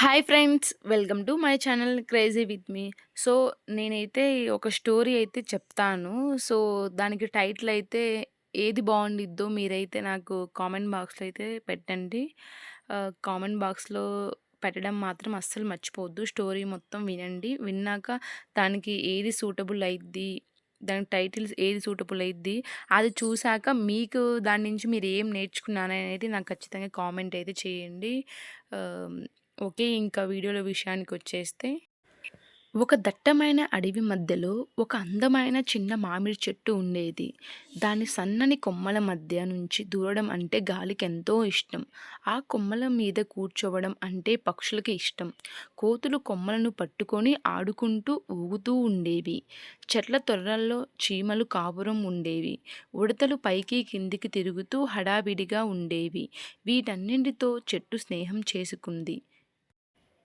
Hi friends welcome to my channel crazy with me so నేనైతే ఒక story అయితే చెప్తాను. సో దానికి టైటిల్ అయితే ఏది బాగుండిద్దో మీరైతే నాకు కామెంట్ బాక్స్లో అయితే పెట్టండి. కామెంట్ బాక్స్లో పెట్టడం మాత్రం అస్సలు మర్చిపోవద్దు. స్టోరీ మొత్తం వినండి. విన్నాక దానికి ఏది సూటబుల్ అయిద్ది దానికి టైటిల్స్ ఏది సూటబుల్ అయిద్ది అది చూశాక మీకు దాని నుంచి మీరు ఏం నేర్చుకున్నారనేది నాకు ఖచ్చితంగా కామెంట్ అయితే చేయండి. ఓకే ఇంకా వీడియోల విషయానికి వచ్చేస్తే ఒక దట్టమైన అడవి మధ్యలో ఒక అందమైన చిన్న మామిడి చెట్టు ఉండేది. దాని సన్నని కొమ్మల మధ్య నుంచి దూరడం అంటే గాలికి ఎంతో ఇష్టం. ఆ కొమ్మల మీద కూర్చోవడం అంటే పక్షులకి ఇష్టం. కోతులు కొమ్మలను పట్టుకొని ఆడుకుంటూ ఊగుతూ ఉండేవి. చెట్ల తొర్రల్లో చీమలు కాపురం ఉండేవి. ఉడతలు పైకి కిందికి తిరుగుతూ హడావిడిగా ఉండేవి. వీటన్నింటితో చెట్టు స్నేహం చేసుకుంది.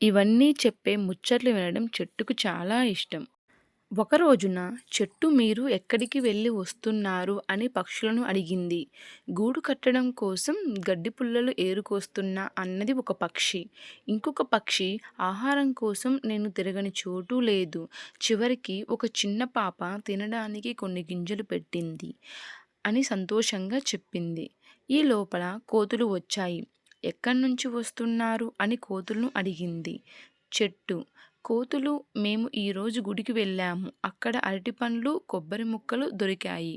ఇవన్నీ చెప్పే ముచ్చట్లు వినడం చెట్టుకు చాలా ఇష్టం. ఒక రోజున చెట్టు మీరు ఎక్కడికి వెళ్ళి వస్తున్నారు అని పక్షులను అడిగింది. గూడు కట్టడం కోసం గడ్డి పుల్లలు ఏరుకొస్తున్నా అన్నది ఒక పక్షి. ఇంకొక పక్షి ఆహారం కోసం నేను తిరగని చోటు లేదు. చివరికి ఒక చిన్న పాప తినడానికి కొన్ని గింజలు పెట్టింది అని సంతోషంగా చెప్పింది. ఈ లోపల కోతులు వచ్చాయి. ఎక్కడి నుంచి వస్తున్నారు అని కోతులను అడిగింది. చెట్టు. కోతులు మేము ఈరోజు గుడికి వెళ్ళాము. అక్కడ అరటిపండ్లు కొబ్బరి ముక్కలు దొరికాయి.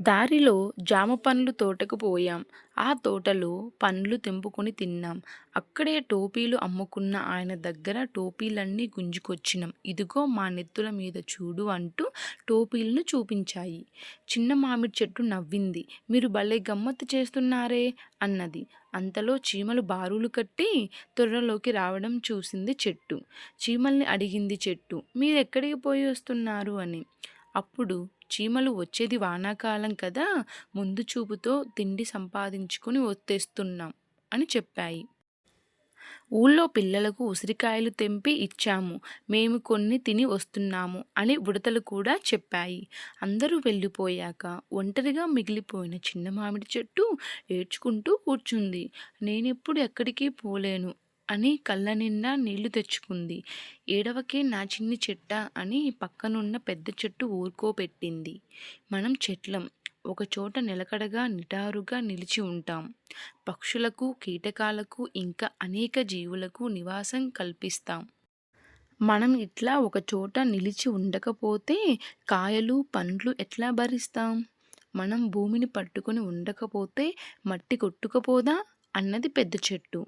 దారిలో జామ పండ్లు తోటకు పోయాం. ఆ తోటలో పండ్లు తెంపుకొని తిన్నాం. అక్కడే టోపీలు అమ్ముకున్న ఆయన దగ్గర టోపీలన్నీ గుంజుకొచ్చినాం. ఇదిగో మా నెత్తుల మీద చూడు అంటూ టోపీలను చూపించాయి. చిన్న మామిడి చెట్టు నవ్వింది. మీరు భలే గమ్మత్తు చేస్తున్నారే అన్నది. అంతలో చీమలు బారులు కట్టి త్వరలోకి రావడం చూసింది చెట్టు. చీమల్ని అడిగింది చెట్టు. మీరెక్కడికి పోయి వస్తున్నారు? అని. అప్పుడు చీమలు వచ్చేది వానాకాలం కదా ముందు చూపుతో తిండి సంపాదించుకుని వచ్చేస్తున్నాం అని చెప్పాయి. ఊళ్ళో పిల్లలకు ఉసిరికాయలు తెంపి ఇచ్చాము. మేము కొన్ని తిని వస్తున్నాము అని ఉడతలు కూడా చెప్పాయి. అందరూ వెళ్ళిపోయాక ఒంటరిగా మిగిలిపోయిన చిన్న మామిడి చెట్టు ఏడ్చుకుంటూ కూర్చుంది. నేనెప్పుడు ఎక్కడికి పోలేను. అని కళ్ళ నిండా నీళ్ళు తెచ్చుకుంది. ఏడవకే నా చిన్ని చెట్ట అని పక్కనున్న పెద్ద చెట్టు ఊరుకోపెట్టింది మనం చెట్లం. ఒకచోట నిలకడగా నిటారుగా నిలిచి ఉంటాం. పక్షులకు కీటకాలకు ఇంకా అనేక జీవులకు నివాసం కల్పిస్తాం. మనం ఇట్లా ఒకచోట నిలిచి ఉండకపోతే కాయలు పండ్లు ఎట్లా భరిస్తాం? మనం భూమిని పట్టుకొని ఉండకపోతే మట్టి కొట్టుకపోదా? అన్నది పెద్ద చెట్టు.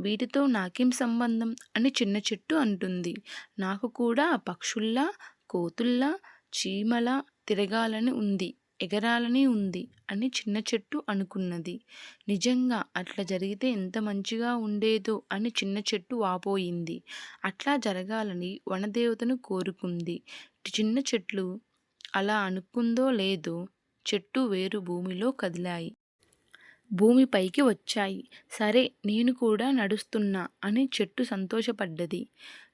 వీటితో నాకేం సంబంధం? అని చిన్న చెట్టు అంటుంది. నాకు కూడా పక్షుల్లా కోతుల్లా చీమల తిరగాలని ఉంది ఎగరాలని ఉంది అని చిన్న చెట్టు అనుకున్నది. నిజంగా అట్లా జరిగితే ఎంత మంచిగా ఉండేదో అని చిన్న చెట్టు వాపోయింది. అట్లా జరగాలని వనదేవతను కోరుకుంది. చిన్న చెట్లు అలా అనుకుందో లేదో చెట్టు వేరు భూమిలో కదిలాయి. భూమిపైకి వచ్చాయి. సరే నేను కూడా నడుస్తున్నా అని చెట్టు సంతోషపడ్డది.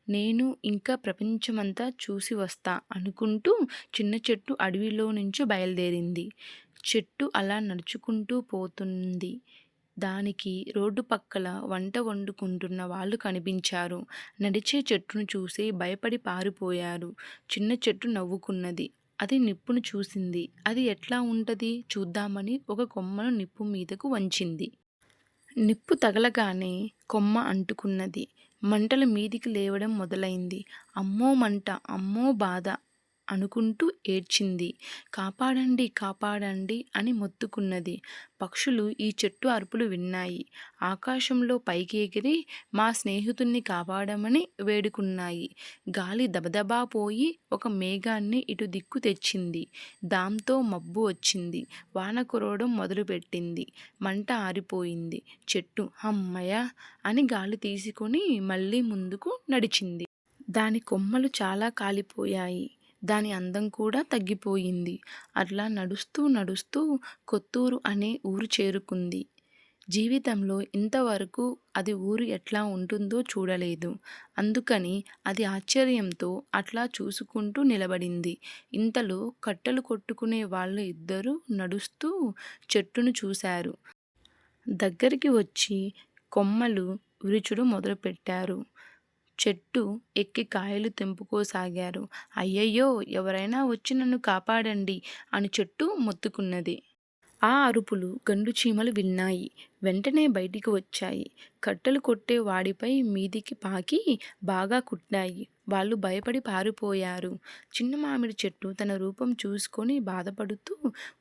నేను ఇంకా ప్రపంచమంతా చూసి వస్తా అనుకుంటూ చిన్న చెట్టు అడవిలో నుంచి బయలుదేరింది. చెట్టు అలా నడుచుకుంటూ పోతుంది. దానికి రోడ్డు పక్కల వంట వండుకుంటున్న వాళ్ళు కనిపించారు. నడిచే చెట్టును చూసి భయపడి పారిపోయారు. చిన్న చెట్టు నవ్వుకున్నది. అది నిప్పును చూసింది. అది ఎట్లా ఉంటుంది చూద్దామని ఒక కొమ్మను నిప్పు మీదకు వంచింది. నిప్పు తగలగానే కొమ్మ అంటుకున్నది. మంటల మీదికి లేవడం మొదలైంది. అమ్మో మంట అమ్మో బాధ అనుకుంటూ ఏడ్చింది. కాపాడండి కాపాడండి అని మొత్తుకున్నది. పక్షులు ఈ చెట్టు అరుపులు విన్నాయి. ఆకాశంలో పైకి ఎగిరి మా స్నేహితుణ్ణి కాపాడమని వేడుకున్నాయి. గాలి దబదబా పోయి ఒక మేఘాన్ని ఇటు దిక్కు తెచ్చింది. దాంతో మబ్బు వచ్చింది. వాన కురవడం మొదలుపెట్టింది. మంట ఆరిపోయింది. చెట్టు హమ్మయ్య అని గాలి తీసుకొని మళ్ళీ ముందుకు నడిచింది. దాని కొమ్మలు చాలా కాలిపోయాయి. దాని అందం కూడా తగ్గిపోయింది. అట్లా నడుస్తూ నడుస్తూ కొత్తూరు అనే ఊరు చేరుకుంది. జీవితంలో ఇంతవరకు అది ఊరు ఎట్లా ఉంటుందో చూడలేదు. అందుకని అది ఆశ్చర్యంతో అట్లా చూసుకుంటూ నిలబడింది. ఇంతలో కట్టెలు కొట్టుకునే వాళ్ళు ఇద్దరు నడుస్తూ చెట్టును చూశారు. దగ్గరికి వచ్చి కొమ్మలు ఉరుచుడు మొదలుపెట్టారు. చెట్టు ఎక్కి కాయలు తెంపుకోసాగారు. అయ్యయ్యో! ఎవరైనా వచ్చి నన్ను కాపాడండి అని చెట్టు మొత్తుకున్నది. ఆ అరుపులు గండు చీమలు విన్నాయి. వెంటనే బయటికి వచ్చాయి. కట్టెలు కొట్టే వాడిపై మీదికి పాకి బాగా కుట్టాయి. వాళ్ళు భయపడి పారిపోయారు. చిన్న మామిడి చెట్టు తన రూపం చూసుకొని బాధపడుతూ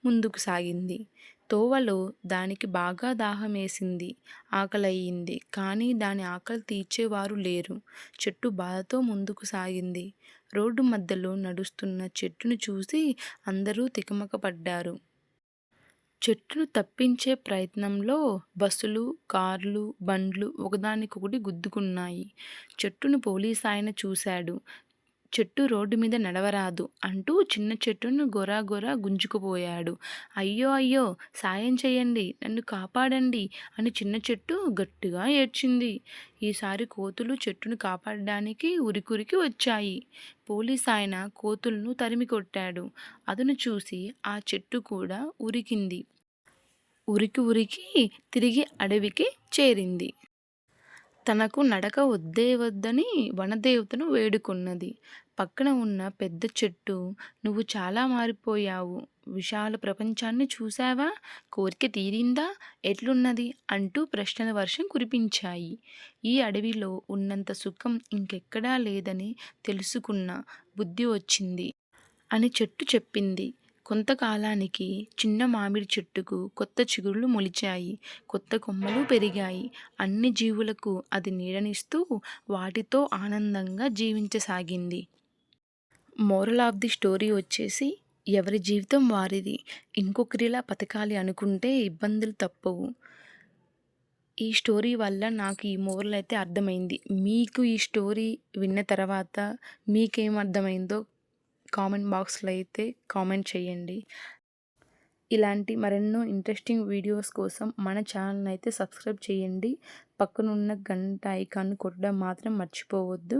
ముందుకు సాగింది. తోవలో దానికి బాగా దాహమేసింది. ఆకలయ్యింది. కానీ దాని ఆకలి తీర్చేవారు లేరు. చెట్టు బాధతో ముందుకు సాగింది. రోడ్డు మధ్యలో నడుస్తున్న చెట్టును చూసి అందరూ తికమకపడ్డారు. చెట్టును తప్పించే ప్రయత్నంలో బస్సులు, కార్లు, బండ్లు ఒకదానికొకటి గుద్దుకున్నాయి. చెట్టును పోలీసాయన చూశాడు. చెట్టు రోడ్డు మీద నడవరాదు అంటూ చిన్న చెట్టును గొర్రాగొర్రా గుంజుకుపోయాడు. అయ్యో అయ్యో! సాయం చెయ్యండి. నన్ను కాపాడండి అని చిన్న చెట్టు గట్టిగా ఏడ్చింది. ఈసారి కోతులు చెట్టును కాపాడడానికి ఉరికురికి వచ్చాయి. పోలీస్ ఆయన కోతులను తరిమి కొట్టాడు అతను చూసి ఆ చెట్టు కూడా ఉరికింది. ఉరికి ఉరికి తిరిగి అడవికి చేరింది. తనకు నడక వద్దే వద్దని వనదేవతను వేడుకున్నది. పక్కన ఉన్న పెద్ద చెట్టు నువ్వు చాలా మారిపోయావు. విశాల ప్రపంచాన్ని చూశావా? కోరిక తీరిందా? ఎట్లున్నది? అంటూ ప్రశ్నల వర్షం కురిపించాయి. ఈ అడవిలో ఉన్నంత సుఖం ఇంకెక్కడా లేదని తెలుసుకున్న బుద్ధి వచ్చింది అని చెట్టు చెప్పింది. కొంతకాలానికి చిన్న మామిడి చెట్టుకు కొత్త చిగుళ్ళు మొలిచాయి. కొత్త కొమ్మలు పెరిగాయి. అన్ని జీవులకు అది నీడనిస్తూ వాటితో ఆనందంగా జీవించసాగింది. మోరల్ ఆఫ్ ది స్టోరీ వచ్చేసి ఎవరి జీవితం వారిది. ఇంకొకరిలా బతకాలి అనుకుంటే ఇబ్బందులు తప్పవు. ఈ స్టోరీ వల్ల నాకు ఈ మోరల్ అయితే అర్థమైంది. మీకు ఈ స్టోరీ విన్న తర్వాత మీకేం అర్థమైందో కామెంట్ బాక్స్‌లో అయితే కామెంట్ చేయండి. ఇలాంటి మరెన్నో ఇంట్రెస్టింగ్ వీడియోస్ కోసం మన ఛానల్‌ని అయితే సబ్స్క్రైబ్ చేయండి. పక్కనున్న గంట ఐకాన్ కొట్టడం మాత్రం మర్చిపోవద్దు.